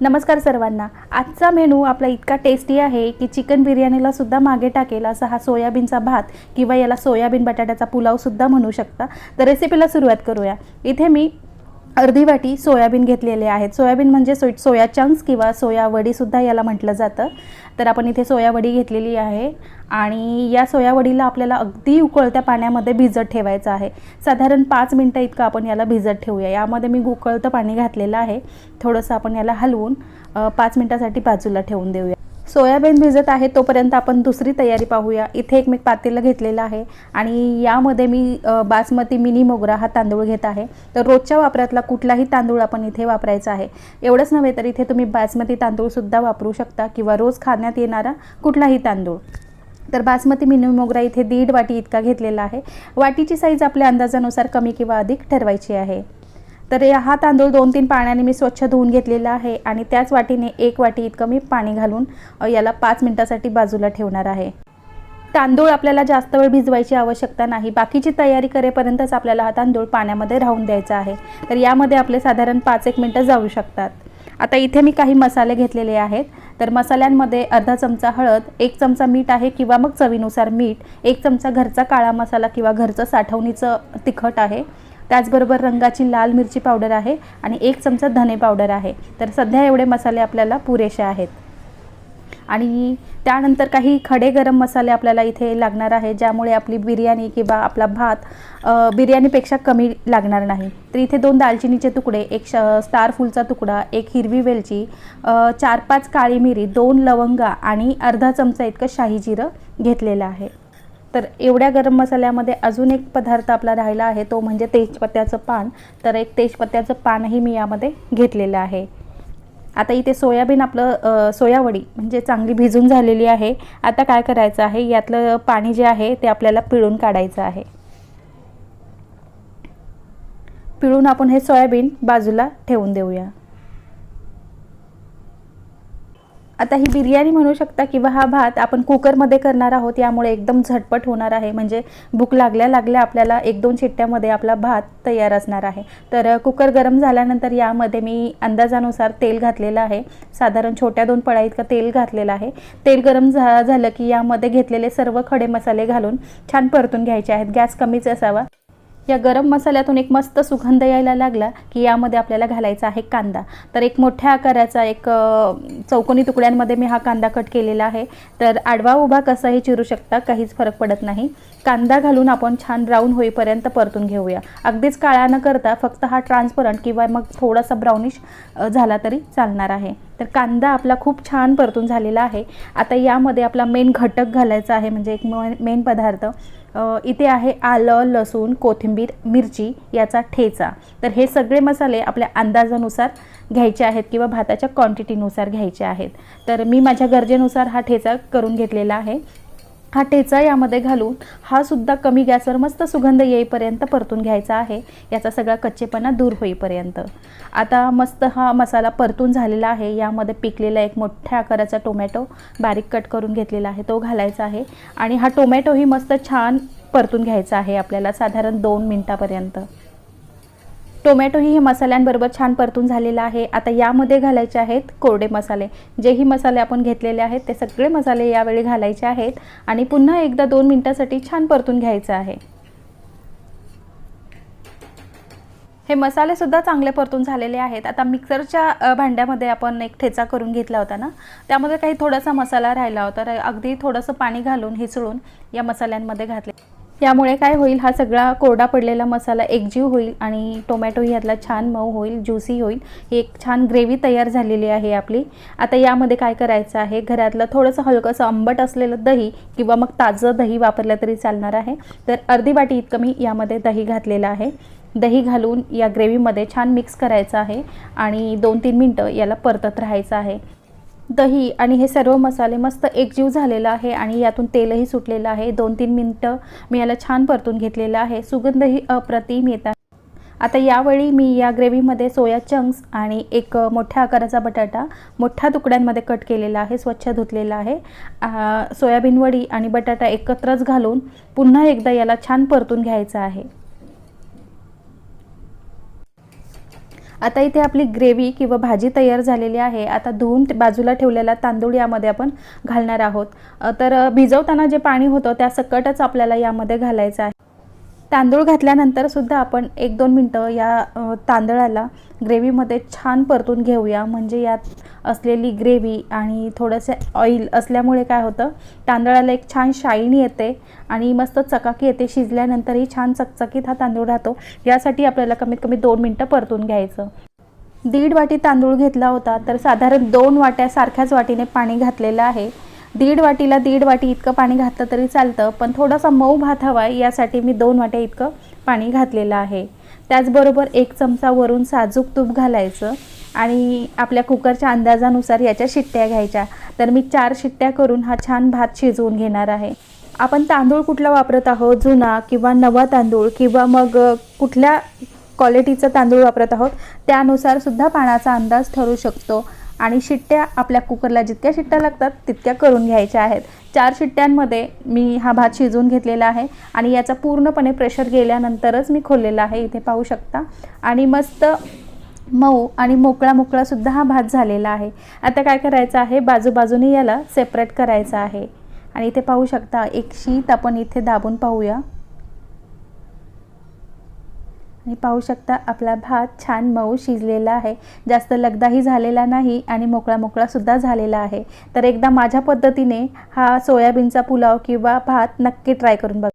नमस्कार सर्वांना. आजचा मेनू आपला इतका टेस्टी आहे की चिकन बिर्याणीला सुद्धा मागे टाकेल असा हा सोयाबीनचा भात किंवा याला सोयाबीन बटाट्याचा पुलावसुद्धा म्हणू शकता. तर रेसिपीला सुरुवात करूया. इथे मी अर्धी वाटी सोयाबीन घेतलेले आहेत. सोयाबीन म्हणजे सो सोया चंक्स किंवा सोया वडीसुद्धा याला म्हटलं जातं. तर आपण इथे सोया वडी घेतलेली आहे आणि या सोया वडीला आपल्याला अगदी उकळत्या पाण्यामध्ये भिजत ठेवायचं आहे. साधारण पाच मिनटं इतकं आपण याला भिजत ठेवूया. यामध्ये मी उकळतं पाणी घातलेलं आहे. थोडंसं आपण याला हलवून पाच मिनटासाठी बाजूला ठेवून देऊया. सोयाबीन भिजत आहे तोपर्यंत आपण दुसरी तयारी पाहूया. इथे एक मी पातेलं घेतलेलं आहे आणि यामध्ये मी बासमती मिनी मोगरा हा तांदूळ घेत आहे. तर रोजच्या वापरातला कुठलाही तांदूळ आपण इथे वापरायचा आहे. एवढंच नव्हे तर इथे तुम्ही बासमती तांदूळसुद्धा वापरू शकता किंवा रोज खाण्यात येणारा कुठलाही तांदूळ. तर बासमती मिनी मोगरा इथे दीड वाटी इतका घेतलेला आहे. वाटीची साईज आपल्या अंदाजानुसार कमी किंवा अधिक ठरवायची आहे. तर या- हा तांदूळ दोन तीन पाण्याने मी स्वच्छ धुवून घेतलेला आहे आणि त्याच वाटीने एक वाटी इतकं मी पाणी घालून याला पाच मिनटासाठी बाजूला ठेवणार आहे. तांदूळ आपल्याला जास्त वेळ भिजवायची आवश्यकता नाही. बाकीची तयारी करेपर्यंतच आपल्याला हा तांदूळ पाण्यामध्ये राहून द्यायचा आहे. तर यामध्ये आपले साधारण पाच एक मिनटं जाऊ शकतात. आता इथे मी काही मसाले घेतलेले आहेत. तर मसाल्यांमध्ये अर्धा चमचा हळद एक चमचा मीठ आहे किंवा मग चवीनुसार मीठ एक चमचा घरचा काळा मसाला किंवा घरचं साठवणीचं तिखट आहे. त्याचबरोबर रंगाची लाल मिरची पावडर आहे आणि एक चमचा धने पावडर आहे. तर सध्या एवढे मसाले आपल्याला पुरेसे आहेत. आणि त्यानंतर काही खडे गरम मसाले आपल्याला इथे लागणार आहे ज्यामुळे आपली बिर्याणी किंवा आपला भात बिर्याणीपेक्षा कमी लागणार नाही. तर इथे दोन दालचिनीचे तुकडे एक श स्टार फुलचा तुकडा एक हिरवी वेलची चार पाच काळी मिरी दोन लवंगा आणि अर्धा चमचा इतकं शाही जिरं घेतलेलं आहे. तर एवढ्या गरम मसाल्यामध्ये अजून एक पदार्थ आपला राहिला आहे तो म्हणजे तेजपत्त्याचं पान. तर एक तेजपत्त्याचं पानही मी यामध्ये घेतलेलं आहे. आता इथे सोयाबीन आपलं सोयावडी म्हणजे चांगली भिजून झालेली आहे. आता काय करायचं आहे यातलं पाणी जे आहे ते आपल्याला पिळून काढायचं आहे. पिळून आपण हे सोयाबीन बाजूला ठेवून देऊया. आता ही बिर्याणी म्हणू शकता किंवा हा भात आपण कुकरमध्ये करणार आहोत यामुळे एकदम झटपट होणार आहे. म्हणजे भूक लागल्या लागल्या आपल्याला एक दोन शिट्ट्यामध्ये आपला भात तयार असणार आहे. तर कुकर गरम झाल्यानंतर यामध्ये मी अंदाजानुसार तेल घातलेलं आहे. साधारण छोट्या दोन पळा इतकं तेल घातलेलं आहे. तेल गरम झा झालं की यामध्ये घेतलेले सर्व खडे मसाले घालून छान परतून घ्यायचे आहेत. गॅस कमीच असावा. या गरम मसाल्यातून एक मस्त सुगंध यायला लागला की यामध्ये आपल्याला घालायचा आहे कांदा. तर एक मोठ्या आकाराचा एक चौकोनी तुकड्यांमध्ये मी हा कांदा कट केलेला आहे. तर आडवा उभा कसाही चिरू शकता काहीच फरक पडत नाही. कांदा घालून आपण छान ब्राऊन होईपर्यंत परतून घेऊया. अगदीच काळा न करता फक्त हा ट्रान्सपरंट किंवा मग थोडासा ब्राउनिश झाला तरी चालणार आहे. तर कांदा आपला खूप छान परतून झालेला आहे. आता यामध्ये आपला मेन घटक घालायचा आहे म्हणजे एक मेन पदार्थ. इथे आहे आलं लसूण कोथिंबीर मिरची याचा ठेचा. तर हे सगळे मसाले आपल्या अंदाजानुसार घ्यायचे आहेत किंवा भाताच्या क्वांटिटीनुसार घ्यायचे आहेत. तर मी माझ्या गरजेनुसार हा ठेचा करून घेतलेला आहे. हा ठेचा यामध्ये घालून हा सुद्धा कमी गॅसवर मस्त सुगंध येईपर्यंत परतून घ्यायचा आहे. याचा सगळा कच्चेपणा दूर होईपर्यंत. आता मस्त हा मसाला परतून झालेला आहे. यामध्ये पिकलेला एक मोठ्या आकाराचा टोमॅटो बारीक कट करून घेतलेला आहे. तो घालायचा आहे. आणि हा टोमॅटोही मस्त छान परतून घ्यायचा आहे आपल्याला साधारण दोन मिनटापर्यंत. टोमॅटोही हे मसाल्यांबरोबर छान परतून झालेला आहे. आता यामध्ये घालायचे आहेत कोरडे मसाले. जेही मसाले आपण घेतलेले आहेत ते सगळे मसाले यावेळी घालायचे आहेत आणि पुन्हा एकदा दोन मिनटासाठी छान परतून घ्यायचं आहे. हे मसाले सुद्धा चांगले परतून झालेले आहेत. आता मिक्सरच्या भांड्यामध्ये आपण एक ठेचा करून घेतला होता ना? त्यामध्ये काही थोडासा मसाला राहिला होता. तर अगदी थोडंसं पाणी घालून हिसळून या मसाल्यांमध्ये घातले. त्यामुळे काय होईल हा सगळा कोरडा पडलेला मसाला एकजीव होईल आणि टोमॅटोही यातला छान मऊ होईल ज्युसी होईल. ही एक छान ग्रेव्ही तयार झालेली आहे आपली. आता यामध्ये काय करायचं आहे घरातलं थोडंसं हलकंसं आंबट असलेलं दही किंवा मग ताजं दही वापरलं तरी चालणार आहे. तर अर्धी वाटी इतकं मी यामध्ये दही घातलेलं आहे. दही घालून या ग्रेव्हीमध्ये छान मिक्स करायचं आहे आणि दोन तीन मिनटं याला परतत राहायचं आहे. दही आणि हे सर्व मसाले मस्त एकजीव झालेला आहे आणि यातून तेलही सुटलेलं आहे. दोन तीन मिनटं मी याला छान परतून घेतलेलं आहे. सुगंधही अप्रतिम येत आहे. आता यावेळी मी या ग्रेव्हीमध्ये सोया चंक्स आणि एक मोठ्या आकाराचा बटाटा मोठ्या तुकड्यांमध्ये कट केलेला आहे स्वच्छ धुतलेला आहे. सोयाबीन वडी आणि बटाटा एकत्रच घालून पुन्हा एकदा याला छान परतून घ्यायचं आहे. आता इथे आपली ग्रेव्ही किंवा भाजी तयार झालेली आहे. आता धुवून बाजूला ठेवलेला तांदूळ यामध्ये आपण घालणार आहोत. तर भिजवताना जे पाणी होतं त्या सकटच आपल्याला यामध्ये घालायचं आहे. तांदूळ घातल्यानंतर सुद्धा आपण एक दोन मिनटं या तांदळाला ग्रेव्हीमध्ये छान परतून घेऊया. म्हणजे यात असलेली ग्रेव्ही आणि थोडंसं ऑइल असल्यामुळे काय होतं तांदळाला एक छान शाईन येते आणि मस्त चकाकी येते. शिजल्यानंतरही छान चकचकीत हा तांदूळ राहतो. यासाठी आपल्याला कमीत कमी दोन मिनटं परतून घ्यायचं. दीड वाटी तांदूळ घेतला होता तर साधारण दोन वाट्या सारख्याच वाटीने पाणी घातलेलं आहे. दीड वाटीला दीड वाटी इतकं पाणी घातलं तरी चालतं पण थोडासा मऊ भात हवा आहे यासाठी मी दोन वाट्या इतकं पाणी घातलेलं आहे. त्याचबरोबर एक चमचा वरून साजूक तूप घालायचं आणि आपल्या कुकरच्या अंदाजानुसार याच्या शिट्ट्या घ्यायच्या. तर मी चार शिट्ट्या करून हा छान भात शिजवून घेणार आहे. आपण तांदूळ कुठला वापरत आहोत? जुना किंवा नवा तांदूळ किंवा मग कुठल्या क्वालिटीचा तांदूळ वापरत आहोत? त्यानुसार सुद्धा पाण्याचा अंदाज ठरू शकतो. आणि शिट्ट्या आपल्या कुकरला जितक्या शिट्ट्या लागतात तितक्या करून घ्यायच्या आहेत. चार शिट्ट्यांमध्ये मी हा भात शिजवून घेतलेला आहे आणि याचा पूर्णपणे प्रेशर गेल्यानंतरच मी खोललेला आहे इथे पाहू शकता. आणि मस्त मऊ आणि मोकळा मोकळासुद्धा हा भात झालेला आहे. आता काय करायचं आहे? बाजूबाजूने याला सेपरेट करायचं आहे. आणि इथे पाहू शकता एक शीत आपण इथे दाबून पाहूया. आणि पाहू शकता आपला भात छान मऊ शिजलेला आहे. जास्त लगदाही झालेला नाही आणि मोकळा मोकळासुद्धा झालेला आहे. तर एकदा माझ्या पद्धतीने हा सोयाबीनचा पुलाव किंवा भात नक्की ट्राय करून बघा.